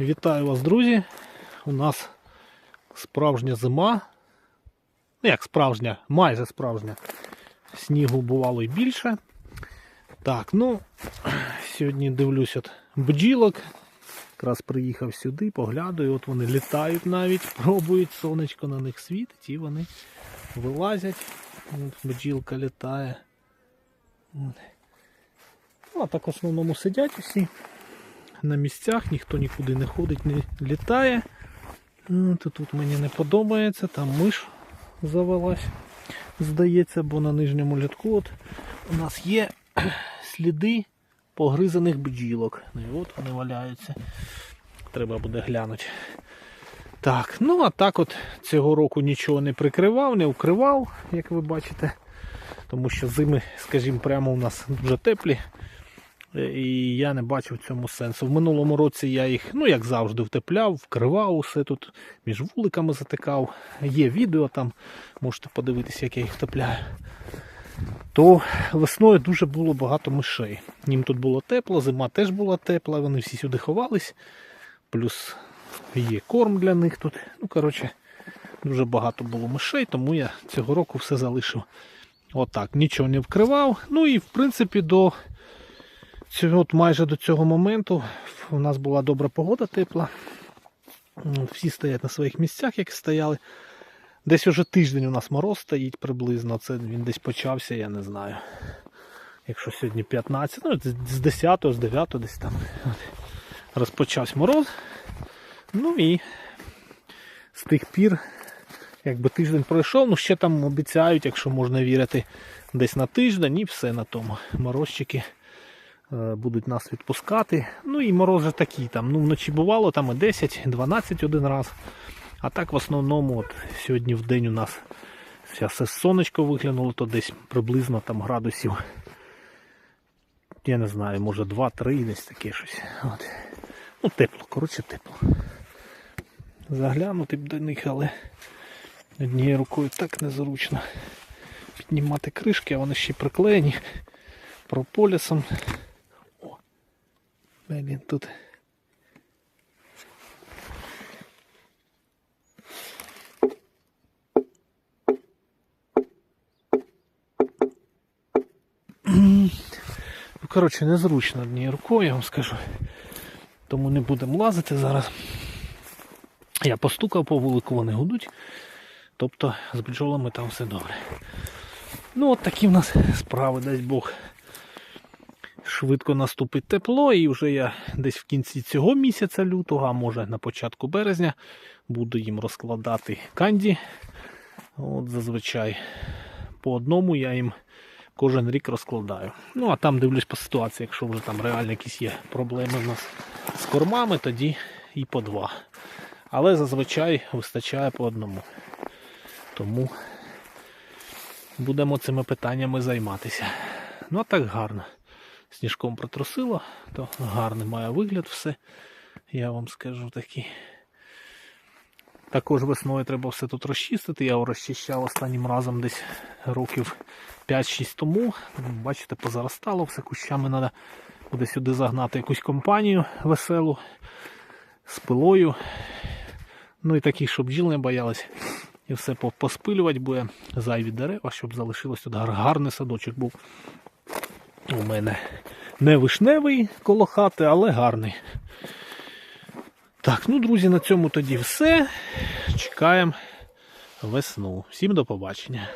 Вітаю вас, друзі. У нас справжня зима. Ну, як справжня, майже справжня. Снігу бувало і більше. Так, ну, сьогодні дивлюсь бджілок. Якраз приїхав сюди, поглядаю, от вони літають навіть, пробують, сонечко на них світить і вони вилазять. От бджілка літає. Ну, а так в основному сидять усі на місцях, ніхто нікуди не ходить, не літає. От, тут мені не подобається, там миш завелась, здається, бо на нижньому літку от у нас є сліди погризаних бджілок. Ну і от вони валяються. Треба буде глянути. Так, ну а так от цього року нічого не прикривав, не укривав, як ви бачите. Тому що зими, скажімо, прямо у нас дуже теплі. Е, І я не бачив в цьому сенсу. В минулому році я їх, ну як завжди, втепляв, вкривав усе тут, між вуликами затикав. Є відео там, можете подивитися, як я їх втепляю. То весною дуже було багато мишей. Їм тут було тепло, зима теж була тепла, вони всі сюди ховались. Плюс є корм для них тут. Ну, коротше, дуже багато було мишей, тому я цього року все залишив. Отак, нічого не вкривав. Ну і в принципі до от майже до цього моменту у нас була добра погода тепла. Всі стоять на своїх місцях, як стояли. Десь уже тиждень у нас мороз стоїть приблизно. Це він десь почався, я не знаю. Якщо сьогодні 15, ну з 10, з 9 десь там розпочався мороз. Ну і з тих пір, якби тиждень пройшов, ну ще там обіцяють, якщо можна вірити, десь на тиждень і все на тому. Морозчики будуть нас відпускати. Ну і мороз же такий там. Ну вночі бувало там і 10, 12 один раз. А так в основному от сьогодні в день у нас все сонечко виглянуло, то десь приблизно там градусів. Я не знаю, може 2-3 десь таке щось. От. Ну тепло, коротше тепло. Заглянути б до них, але однією рукою так незручно піднімати кришки, а вони ще й приклеєні прополісом. Блін, тут. Ну, коротше, незручно однією рукою, я вам скажу. Тому не будемо лазити зараз. Я постукав по вулику, вони гудуть. Тобто з бджолами там все добре. Ну от такі в нас справи, дасть Бог. Швидко наступить тепло, і вже я десь в кінці цього місяця лютого, а може на початку березня, буду їм розкладати канді. От зазвичай по одному я їм кожен рік розкладаю. Ну а там дивлюсь по ситуації, якщо вже там реально якісь є проблеми в нас з кормами, тоді і по два. Але зазвичай вистачає по одному. Тому будемо цими питаннями займатися. Ну а так гарно. Сніжком протрусило, то гарний має вигляд все. Я вам скажу такий. Також весною треба все тут розчистити. Я його розчищав останнім разом десь років 5-6 тому. Бачите, позаростало все кущами треба буде сюди загнати якусь компанію веселу з пилою. Ну і такі, щоб бджіл не боялись. І все по- поспилювати буде зайві дерева, щоб залишилось тут гарний садочок був. У мене не вишневий коло хати, але гарний. Так, ну, друзі, на цьому тоді все. Чекаємо весну. Всім до побачення.